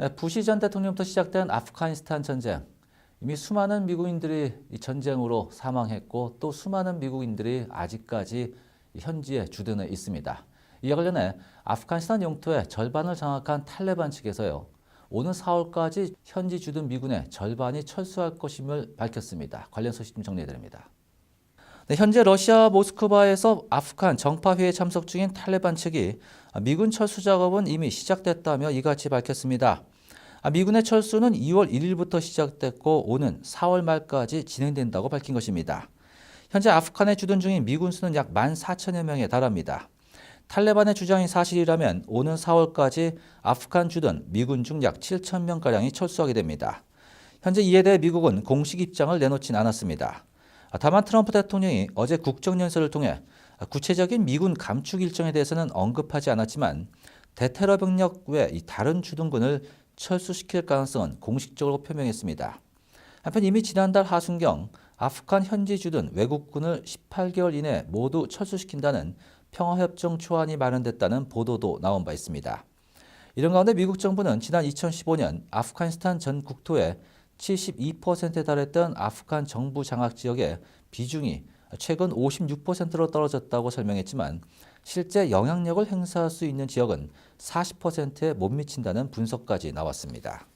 네, 부시 전 대통령부터 시작된 아프가니스탄 전쟁. 이미 수많은 미국인들이 이 전쟁으로 사망했고 또 수많은 미국인들이 아직까지 현지에 주둔해 있습니다. 이와 관련해 아프가니스탄 영토의 절반을 장악한 탈레반 측에서요. 오는 4월까지 현지 주둔 미군의 절반이 철수할 것임을 밝혔습니다. 관련 소식 좀 정리해드립니다. 네, 현재 러시아 모스크바에서 아프간 정파회의에 참석 중인 탈레반 측이 미군 철수 작업은 이미 시작됐다며 이같이 밝혔습니다. 아, 미군의 철수는 2월 1일부터 시작됐고 오는 4월 말까지 진행된다고 밝힌 것입니다. 현재 아프간에 주둔 중인 미군 수는 약 14,000여 명에 달합니다. 탈레반의 주장이 사실이라면 오는 4월까지 아프간 주둔 미군 중 약 7천 명가량이 철수하게 됩니다. 현재 이에 대해 미국은 공식 입장을 내놓진 않았습니다. 다만 트럼프 대통령이 어제 국정연설을 통해 구체적인 미군 감축 일정에 대해서는 언급하지 않았지만 대테러 병력 외 다른 주둔군을 철수시킬 가능성은 공식적으로 표명했습니다. 한편 이미 지난달 하순경 아프간 현지 주둔 외국군을 18개월 이내 모두 철수시킨다는 평화협정 초안이 마련됐다는 보도도 나온 바 있습니다. 이런 가운데 미국 정부는 지난 2015년 아프가니스탄 전 국토의 72%에 달했던 아프간 정부 장악 지역의 비중이 최근 56%로 떨어졌다고 설명했지만 실제 영향력을 행사할 수 있는 지역은 40%에 못 미친다는 분석까지 나왔습니다.